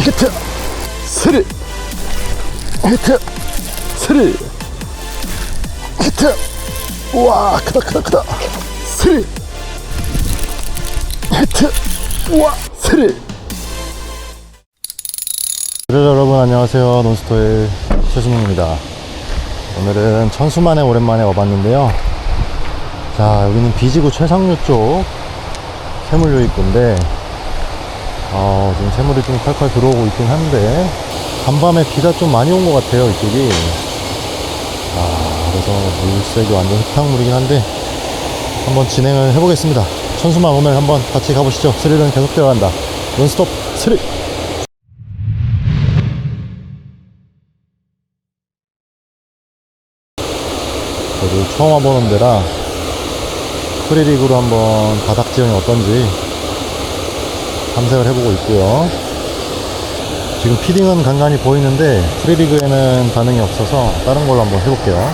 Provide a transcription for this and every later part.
히트 스리. 히트 스리. 히트. 우와 크다 크다 크다. 스리. 히트. 우와 스리. 여러분. 안녕하세요. 논스토의 최승민입니다. 오늘은 천수만에 오랜만에 와봤는데요. 자 여기는 비지구 최상류 쪽 새물류 입구인데 어, 지금 새물이 좀 칼칼 들어오고 있긴 한데 간밤에 비가 좀 많이 온 것 같아요 이쪽이. 아 그래서 물색이 완전 흙탕물이긴 한데 한번 진행을 해보겠습니다. 천수만 오늘 한번 같이 가보시죠. 스릴은 계속 되어간다. 논스톱 스릴! 저도 처음 와보는 데라 프리리그로 한번 바닥 지형이 어떤지 탐색을 해보고 있고요. 지금 피딩은 간간히 보이는데 프리리그에는 반응이 없어서 다른 걸로 한번 해볼게요.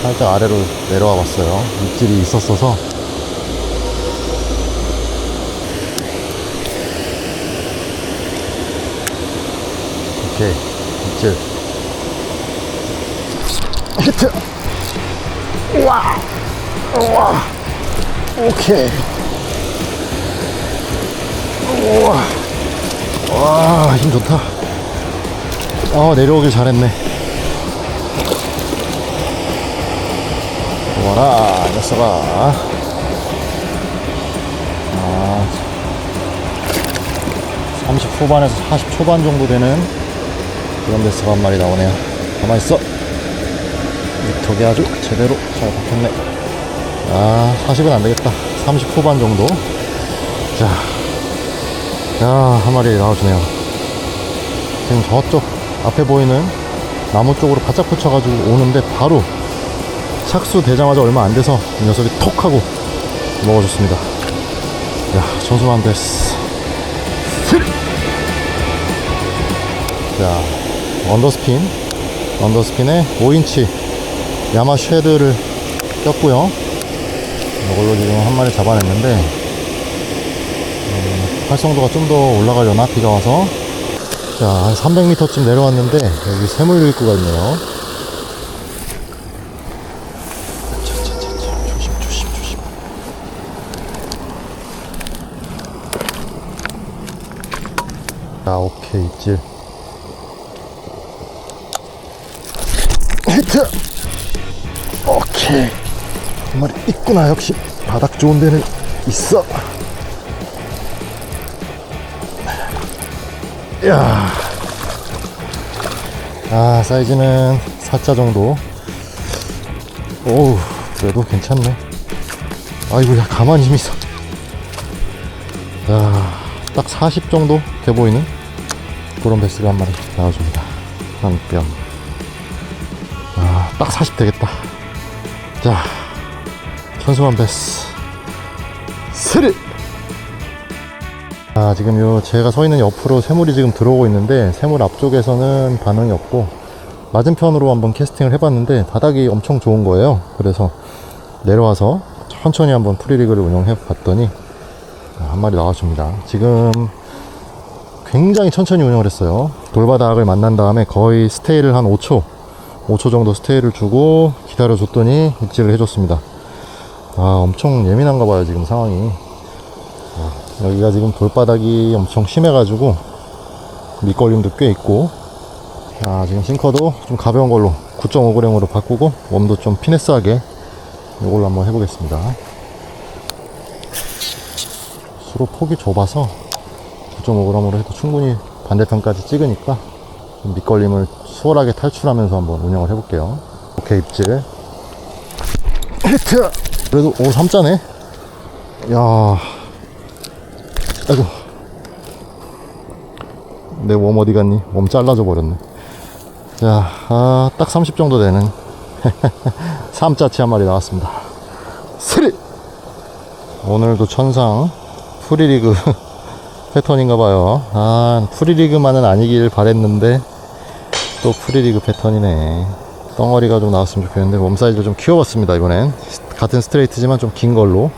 살짝 아래로 내려와 봤어요. 입질이 있었어서. 오케이, 입질. 히트! 우와! 우와! 오케이. 우와. 와, 힘 좋다. 어, 내려오길 잘했네. 와라, 녀석아. 아, 30 후반에서 40 초반 정도 되는 그런 데스가 한 마리 나오네요. 가만있어. 턱이 아주 제대로 잘 박혔네. 아, 40은 안 되겠다. 30 후반 정도. 자, 야, 한 마리 나와주네요. 지금 저쪽 앞에 보이는 나무 쪽으로 바짝 붙여가지고 오는데 바로 착수 되자마자 얼마 안 돼서 이 녀석이 톡 하고 먹어줬습니다. 야, 전수만 됐어. 자, 언더스핀. 언더스핀에 5인치 야마 쉐드를 꼈고요. 이걸로 지금 한 마리 잡아냈는데 음, 활성도가 좀 더 올라가려나? 비가 와서? 자 한 300m쯤 내려왔는데 여기 새물 입구가 있네요. 조심 조심 조심 자 오케이 입질 히트! 오케이. 한 마리 있구나. 역시 바닥 좋은 데는 있어 야. 아, 사이즈는 4자 정도. 오우, 그래도 괜찮네. 아이고, 야, 가만히 좀 있어. 야, 딱 40 정도 돼 보이는 그런 베스가 한 마리 나와줍니다. 한 뼘. 아, 딱 40 되겠다. 자, 천수만 베스. 스릴! 아, 지금 요 제가 서 있는 옆으로 새물이 지금 들어오고 있는데 새물 앞쪽에서는 반응이 없고 맞은편으로 한번 캐스팅을 해봤는데 바닥이 엄청 좋은 거예요. 그래서 내려와서 천천히 한번 프리리그를 운영해 봤더니 한 마리 나와줍니다. 지금 굉장히 천천히 운영을 했어요. 돌바닥을 만난 다음에 거의 스테이를 한 5초, 5초 정도 스테이를 주고 기다려 줬더니 입질을 해줬습니다. 아, 엄청 예민한가 봐요, 지금 상황이. 여기가 지금 돌바닥이 엄청 심해가지고 밑걸림도 꽤 있고. 자 지금 싱커도 좀 가벼운 걸로 9.5g으로 바꾸고 웜도 좀 피네스하게 이걸로 한번 해보겠습니다. 수로 폭이 좁아서 9.5g으로 해도 충분히 반대편까지 찍으니까 밑걸림을 수월하게 탈출하면서 한번 운영을 해볼게요. 오케이 입질. 히트! 그래도 오 3자네? 야 아이고 내 웜 어디 갔니? 웜 잘라져 버렸네. 자, 아, 딱 30 정도 되는 3자치 한 마리 나왔습니다. 스리! 오늘도 천상 프리리그 패턴인가 봐요. 아 프리리그만은 아니길 바랬는데 또 프리리그 패턴이네. 덩어리가 좀 나왔으면 좋겠는데 웜 사이즈 좀 키워봤습니다 이번엔. 같은 스트레이트지만 좀 긴 걸로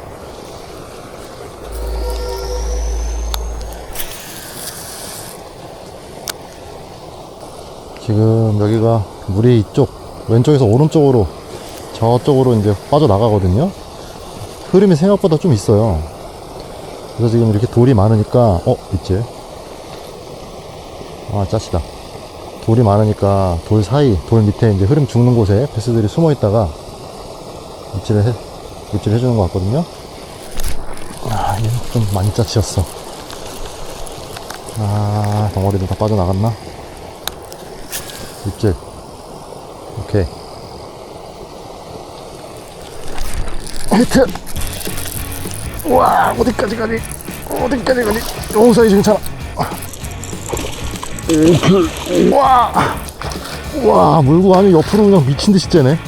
지금 여기가 물이 이쪽 왼쪽에서 오른쪽으로 저쪽으로 이제 빠져나가거든요. 흐름이 생각보다 좀 있어요. 그래서 지금 이렇게 돌이 많으니까 어 있지? 아 짜시다. 돌이 많으니까 돌 사이 돌 밑에 이제 흐름 죽는 곳에 베스들이 숨어 있다가 입질을 해 입질 해주는 것 같거든요. 아 얘는 좀 많이 짜치였어. 아 덩어리도 다 빠져나갔나 입질 오케이. 히트 와 어디까지 가니? 어디까지 가니? 오 사이즈 괜찮아 오케이 와, 와 물고 아니 옆으로 그냥 미친 듯이 째네. 야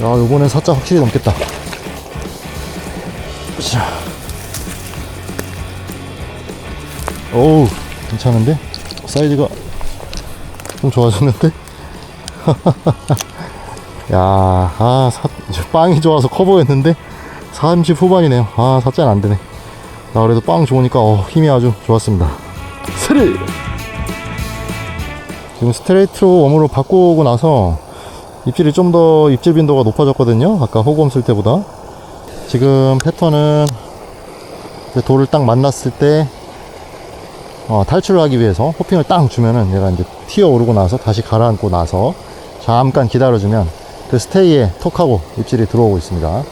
요번엔 사자 확실히 넘겠다. 자, 어우 괜찮은데 사이즈가 좀 좋아졌는데. 야, 아, 사, 빵이 좋아서 커 보였는데 30 후반이네요. 아, 사자는 안 되네. 나 그래도 빵 좋으니까 어, 힘이 아주 좋았습니다. 스리! 지금 스트레이트로 웜으로 바꾸고 나서 입질이 좀 더 입질 빈도가 높아졌거든요. 아까 호검 쓸 때보다. 지금 패턴은 돌을 딱 만났을 때 어, 탈출을 하기 위해서 호핑을 딱 주면은 얘가 이제 튀어 오르고 나서 다시 가라앉고 나서 잠깐 기다려주면 그 스테이에 톡하고 입질이 들어오고 있습니다.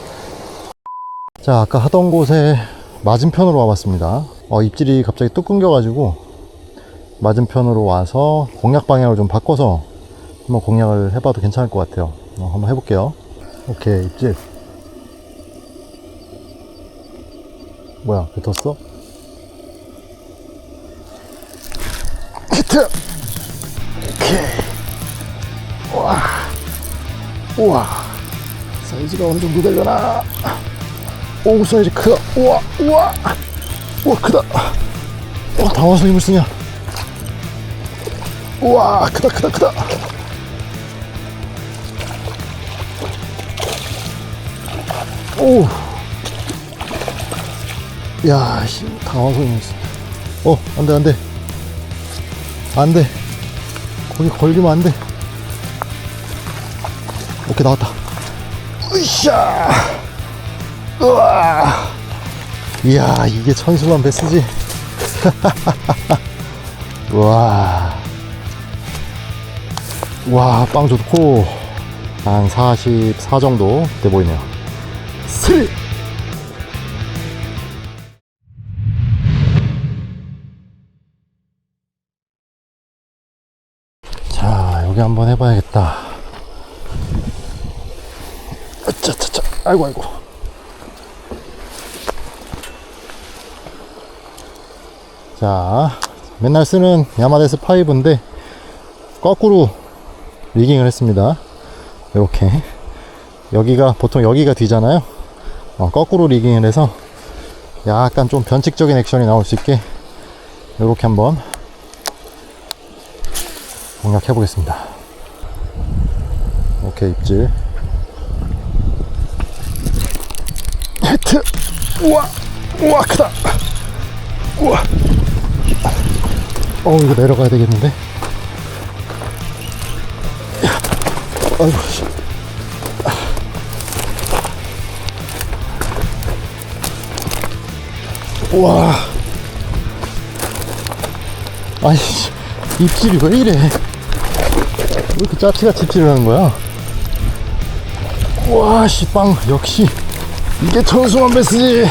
자, 아까 하던 곳에 맞은편으로 와봤습니다. 어, 입질이 갑자기 뚝 끊겨가지고 맞은편으로 와서 공략 방향을 좀 바꿔서 한번 공략을 해봐도 괜찮을 것 같아요. 어, 한번 해볼게요. 오케이, 입질. 뭐야, 뱉었어? 히트! 오케이. 와. 우와. 사이즈가 어느 정도 되려나? 오 사이즈 크다 우와 우와 우와 크다 와 당와서 힘을 쓰냐 우와 크다 크다 크다 오야 씨, 당와서 힘을 쓰 어 안 돼 안 돼 안 돼 거기 걸리면 안 돼 오케이 나왔다 으쌰 우와. 이야, 이게 천수만 베스지? 우와. 와, 빵 좋고, 한 44 정도 돼 보이네요. 스리! 자, 여기 한번 해봐야겠다. 아차차차, 아이고, 아이고. 자, 맨날 쓰는 야마데스 5인데 거꾸로 리깅을 했습니다. 이렇게 여기가 보통 여기가 뒤잖아요. 어, 거꾸로 리깅을 해서 약간 좀 변칙적인 액션이 나올 수 있게 이렇게 한번 공략해 보겠습니다. 오케이 입질. 우와, 우와 크다. 우와. 어 이거 내려가야 되겠는데 아이고 씨. 우와 씨, 입질이 왜 이래 왜 이렇게 짜치가 입질을 하는 거야 우와 씨 빵 역시 이게 천수만 베스지.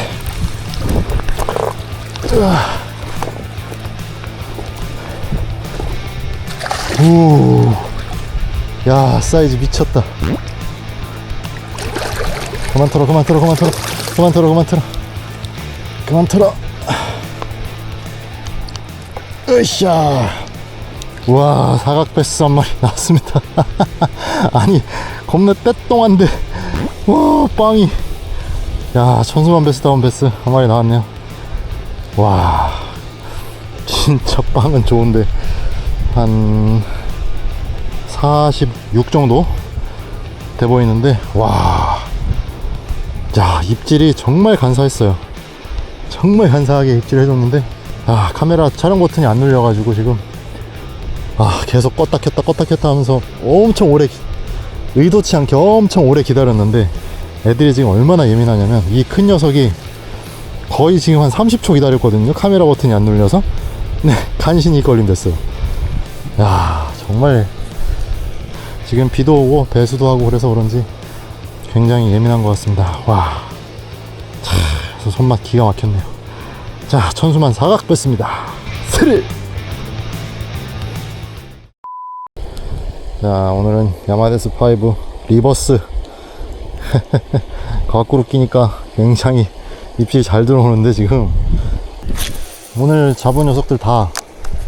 오, 야 사이즈 미쳤다. 그만 털어, 그만 털어, 그만 털어, 그만 털어, 그만 털어, 그만 털어. 으쌰. 우와 사각 베스 한 마리 나왔습니다. 아니 겁나 떼똥한데 와 빵이 야 천수만 베스 다운 베스 한 마리 나왔네요. 와 진짜 빵은 좋은데 한 46 정도 돼 보이는데 와. 자, 입질이 정말 간사했어요. 정말 간사하게 입질을 해줬는데 아 카메라 촬영 버튼이 안 눌려가지고 지금 아 계속 껐다 켰다 껐다 켰다 하면서 엄청 오래 기- 의도치 않게 엄청 오래 기다렸는데 애들이 지금 얼마나 예민하냐면 이 큰 녀석이 거의 지금 한 30초 기다렸거든요. 카메라 버튼이 안 눌려서. 네 간신히 걸림 됐어요. 야 정말 지금 비도 오고 배수도 하고 그래서 그런지 굉장히 예민한 것 같습니다. 와 차, 손맛 기가 막혔네요. 자 천수만 사각 뺐습니다. 스릴 자 오늘은 야마데스 5 리버스. 거꾸로 끼니까 굉장히 입질이 잘 들어오는데 지금. 오늘 잡은 녀석들 다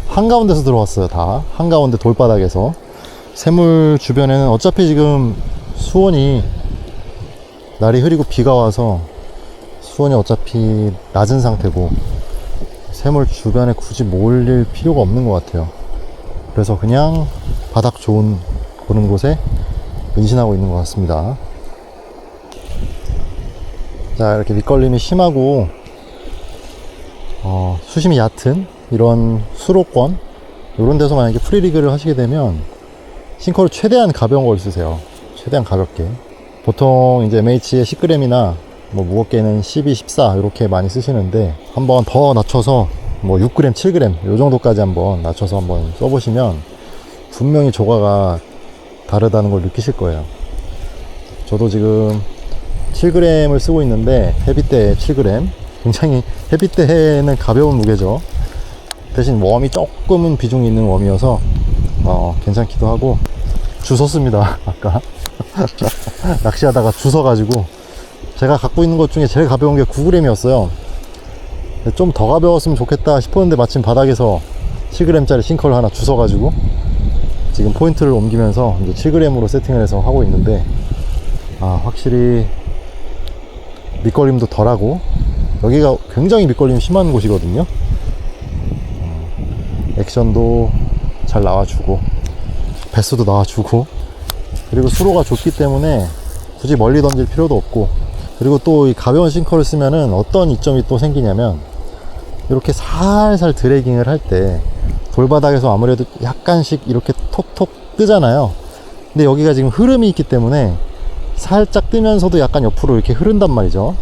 한가운데서 들어왔어요 다. 한가운데 돌바닥에서. 새물 주변에는 어차피 지금 수온이 날이 흐리고 비가 와서 수온이 어차피 낮은 상태고 새물 주변에 굳이 몰릴 필요가 없는 것 같아요. 그래서 그냥 바닥 좋은 그런 곳에 은신하고 있는 것 같습니다. 자 이렇게 밑걸림이 심하고 어, 수심이 얕은 이런 수로권 이런 데서 만약에 프리리그를 하시게 되면 싱커를 최대한 가벼운 걸 쓰세요. 최대한 가볍게. 보통 이제 MH의 10g이나 뭐 무겁게는 12, 14 이렇게 많이 쓰시는데 한번 더 낮춰서 뭐 6g, 7g 요 정도까지 한번 낮춰서 한번 써보시면 분명히 조과가 다르다는 걸 느끼실 거예요. 저도 지금 7g을 쓰고 있는데 헤비 때 7g 굉장히 헤비 때는 가벼운 무게죠. 대신 웜이 조금은 비중이 있는 웜이어서 어, 괜찮기도 하고. 주웠습니다 아까. 낚시하다가 주워가지고. 제가 갖고 있는 것 중에 제일 가벼운 게 9g이었어요. 좀 더 가벼웠으면 좋겠다 싶었는데 마침 바닥에서 7g짜리 싱커를 하나 주워가지고 지금 포인트를 옮기면서 이제 7g으로 세팅을 해서 하고 있는데 아 확실히 밑걸림도 덜하고 여기가 굉장히 밑걸림이 심한 곳이거든요. 음, 액션도 잘 나와주고 배수도 나와주고 그리고 수로가 좁기 때문에 굳이 멀리 던질 필요도 없고 그리고 또 이 가벼운 싱커를 쓰면은 어떤 이점이 또 생기냐면 이렇게 살살 드래깅을 할때 돌바닥에서 아무래도 약간씩 이렇게 톡톡 뜨잖아요. 근데 여기가 지금 흐름이 있기 때문에 살짝 뜨면서도 약간 옆으로 이렇게 흐른단 말이죠.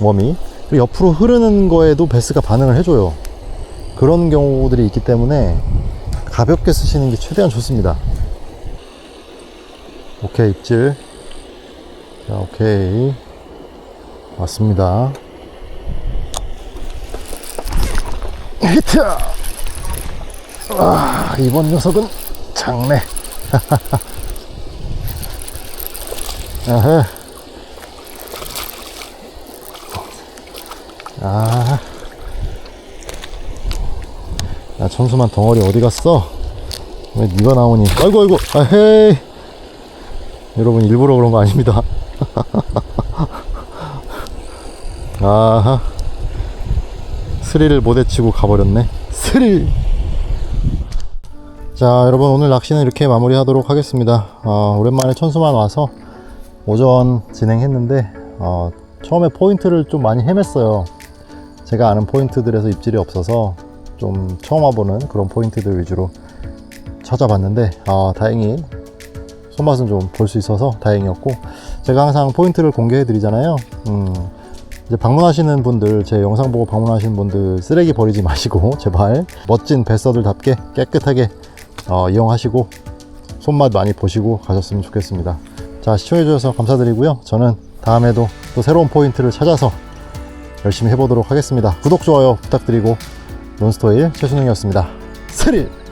웜이. 그리고 옆으로 흐르는 거에도 베스가 반응을 해줘요. 그런 경우들이 있기 때문에 가볍게 쓰시는 게 최대한 좋습니다. 오케이 입질. 자 오케이. 왔습니다. 히트 와 이번 녀석은 작네 아하 아, 야 천수만 덩어리 어디 갔어? 왜 네가 나오니? 아이고 아이고, 아헤이. 여러분 일부러 그런 거 아닙니다. 아하, 스릴을 못 헤치고 가버렸네. 스릴. 자, 여러분 오늘 낚시는 이렇게 마무리 하도록 하겠습니다. 어, 오랜만에 천수만 와서 오전 진행했는데 어, 처음에 포인트를 좀 많이 헤맸어요. 제가 아는 포인트들에서 입질이 없어서 좀 처음 와보는 그런 포인트들 위주로 찾아봤는데 아, 다행히 손맛은 좀 볼 수 있어서 다행이었고 제가 항상 포인트를 공개해 드리잖아요 음, 이제 방문하시는 분들 제 영상 보고 방문하시는 분들 쓰레기 버리지 마시고 제발 멋진 뱃서들답게 깨끗하게 어, 이용하시고 손맛 많이 보시고 가셨으면 좋겠습니다 자 시청해 주셔서 감사드리고요 저는 다음에도 또 새로운 포인트를 찾아서 열심히 해보도록 하겠습니다. 구독, 좋아요 부탁드리고 논스토일 최순웅이었습니다. 스릴!